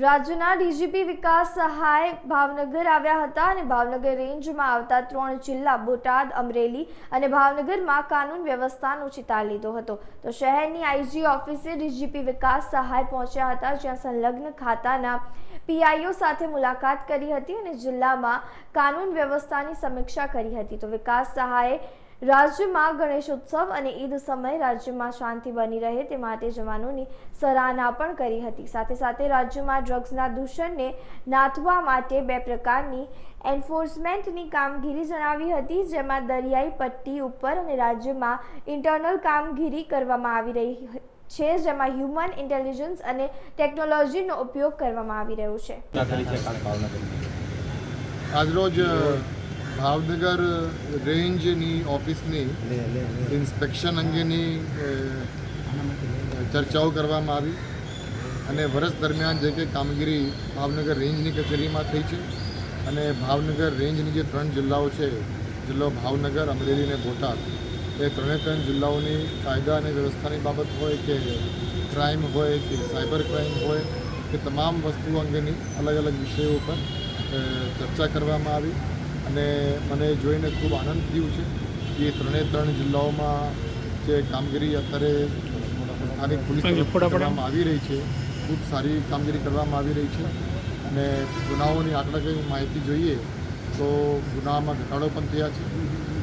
રાજ્યના ડીજીપી વિકાસ સહાય ભાવનગર આવ્યા હતા અને ભાવનગર રેન્જમાં આવતા ત્રણ જિલ્લા બોટાદ, અમરેલી અને ભાવનગરમાં કાનૂન વ્યવસ્થાનો ચિતાર લીધો હતો. તો શહેરની આઈજી ઓફિસે ડીજીપી વિકાસ સહાય પહોંચ્યા હતા, જ્યાં સંલગ્ન ખાતાના પીઆઈઓ સાથે મુલાકાત કરી હતી અને જિલ્લામાં કાનૂન વ્યવસ્થાની સમીક્ષા કરી હતી. તો વિકાસ સહાયે રાજ્યમાં ગણેશોત્સવ અને ઈદ સમયે રાજ્યમાં શાંતિ બની રહે તે માટે જવાનોની સરાહના પણ કરી હતી. સાથે સાથે રાજ્યમાં ડ્રગ્સના દૂષણને નાથવા માટે બે પ્રકારની એન્ફોર્સમેન્ટની કામગીરી જણાવી હતી જેમાં દરિયાઈ પટ્ટી ઉપર અને રાજ્યમાં ઇન્ટરનલ કામગીરી કરવામાં આવી રહી છે જેમાં હ્યુમન ઇન્ટેલિજન્સ અને ટેકનોલોજીનો ઉપયોગ કરવામાં આવી રહ્યો છે. આજરોજ ભાવનગર રેન્જની ઓફિસની ઇન્સ્પેક્શન અંગેની ચર્ચાઓ કરવામાં આવી અને વર્ષ દરમિયાન જે કંઈ કામગીરી ભાવનગર રેન્જની કચેરીમાં થઈ છે અને ભાવનગર રેન્જની જે ત્રણ જિલ્લાઓ છે જિલ્લો ભાવનગર અમરેલી અને બોટાદ એ ત્રણે ત્રણ જિલ્લાઓની કાયદા અને વ્યવસ્થાની બાબત હોય કે ક્રાઇમ હોય કે સાયબર ક્રાઇમ હોય કે તમામ વસ્તુઓ અંગેની અલગ અલગ વિષયો ઉપર ચર્ચા કરવામાં આવી. અને મને જોઈને ખૂબ આનંદ થયો છે કે ત્રણે ત્રણ જિલ્લાઓમાં જે કામગીરી અત્યારે સ્થાનિક પોલીસ કરવામાં આવી રહી છે ખૂબ સારી કામગીરી કરવામાં આવી રહી છે અને ગુનાઓની આંકડાકીય માહિતી જોઈએ તો ગુનામાં ઘટાડો પણ થયા છે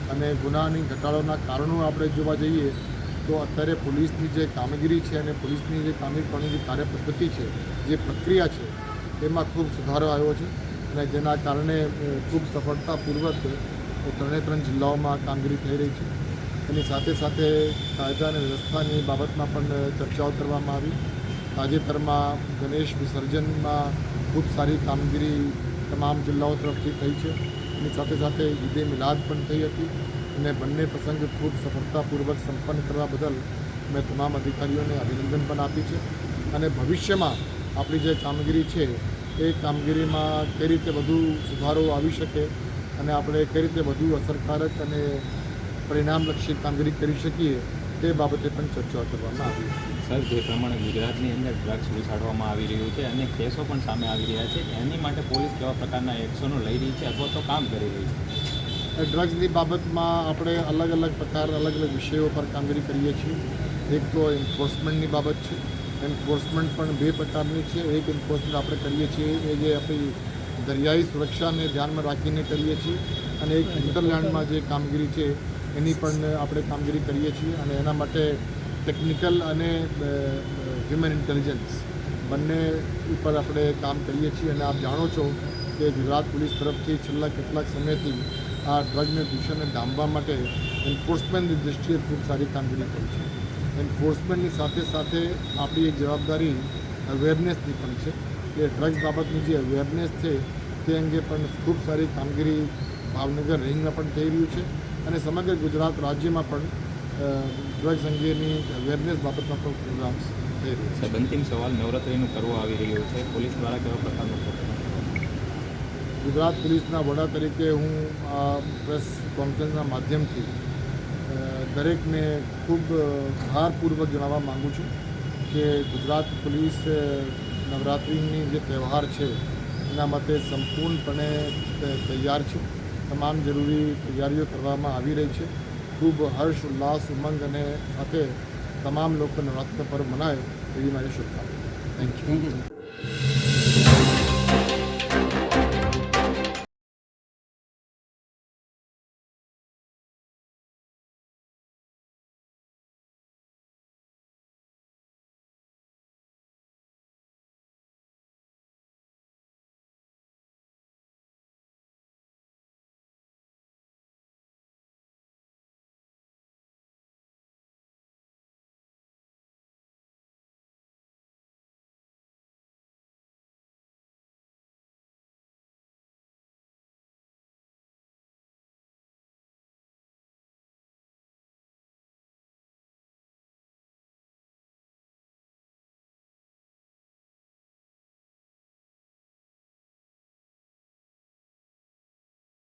અને ગુનાની ઘટાડોના કારણો આપણે જોવા જઈએ તો અત્યારે પોલીસની જે કામગીરી છે અને પોલીસની જે કામગીરી કરવાની જે કાર્યપદ્ધતિ છે જે પ્રક્રિયા છે એમાં ખૂબ સુધારો આવ્યો છે. અને જેના કારણે ખૂબ સફળતાપૂર્વક ત્રણે ત્રણ જિલ્લાઓમાં કામગીરી થઈ રહી છે. એની સાથે સાથે કાયદા અને વ્યવસ્થાની બાબતમાં પણ ચર્ચાઓ કરવામાં આવી. તાજેતરમાં ગણેશ વિસર્જનમાં ખૂબ સારી કામગીરી તમામ જિલ્લાઓ તરફથી થઈ છે. એની સાથે સાથે ઈદે મિલાદ પણ થઈ હતી અને બંને પ્રસંગ ખૂબ સફળતાપૂર્વક સંપન્ન કરવા બદલ મેં તમામ અધિકારીઓને અભિનંદન પણ આપી છે. અને ભવિષ્યમાં આપણી જે કામગીરી છે એ કામગીરીમાં કઈ રીતે વધુ સુધારો આવી શકે અને આપણે કઈ રીતે વધુ અસરકારક અને પરિણામલક્ષી કામગીરી કરી શકીએ તે બાબતે પણ ચર્ચા કરવામાં આવી સર જે પ્રમાણે ગુજરાતની અંદર ડ્રગ્સ ઉછાળવામાં આવી રહ્યું છે અને કેસો પણ સામે આવી રહ્યા છે એની માટે પોલીસ કેવા પ્રકારના એક્શનો લઈ રહી છે અથવા તો કામ કરી રહી છે? ડ્રગ્સની બાબતમાં આપણે અલગ અલગ પ્રકાર અલગ અલગ વિષયો પર કામગીરી કરીએ છીએ. એક તો એન્ફોર્સમેન્ટની બાબત છે એન્ફોર્સમેન્ટ પણ બે પ્રકારની છે. એક એન્ફોર્સમેન્ટ આપણે કરીએ છીએ, એ જે આપણી દરિયાઈ સુરક્ષાને ધ્યાનમાં રાખીને કરીએ છીએ અને એક ઇન્ટરલેન્ડમાં જે કામગીરી છે, એની પણ આપણે કામગીરી કરીએ છીએ અને એના માટે ટેકનિકલ અને હ્યુમન ઇન્ટેલિજન્સ બંને ઉપર આપણે કામ કરીએ છીએ. અને આપ જાણો છો કે ગુજરાત પોલીસ તરફથી છેલ્લા કેટલાક સમયથી આ ડ્રગને દૂષણને ડામવા માટે એન્ફોર્સમેન્ટની દૃષ્ટિએ ખૂબ સારી કામગીરી કરી છે. એન્ફોર્સમેન્ટની સાથે સાથે આપણી એક જવાબદારી અવેરનેસની પણ છે કે ડ્રગ્સ બાબતની જે અવેરનેસ છે તે અંગે પણ ખૂબ સારી કામગીરી ભાવનગર રેન્જમાં પણ થઈ રહ્યું છે અને સમગ્ર ગુજરાત રાજ્યમાં પણ ડ્રગ્સ અંગેની અવેરનેસ બાબતમાં પણ પ્રોગ્રામ્સ થઈ રહ્યા છે. અંતિમ સવાલ નવરાત્રિનું કરવો આવી રહ્યો છે. પોલીસ દ્વારા કેવા પ્રકારનું ગુજરાત પોલીસના વડા તરીકે હું આ પ્રેસ કોન્ફરન્સના માધ્યમથી દરેકને ખૂબ ભારપૂર્વક જણાવવા માગું છું કે ગુજરાત પોલીસ નવરાત્રિની જે તહેવાર છે, એના માટે સંપૂર્ણપણે તૈયાર છે. તમામ જરૂરી તૈયારીઓ કરવામાં આવી રહી છે. ખૂબ હર્ષ, ઉલ્લાસ, ઉમંગ અને સાથે તમામ લોકો નવરાત્રિ પર્વ મનાય એવી મારી શુભકામના. Thank you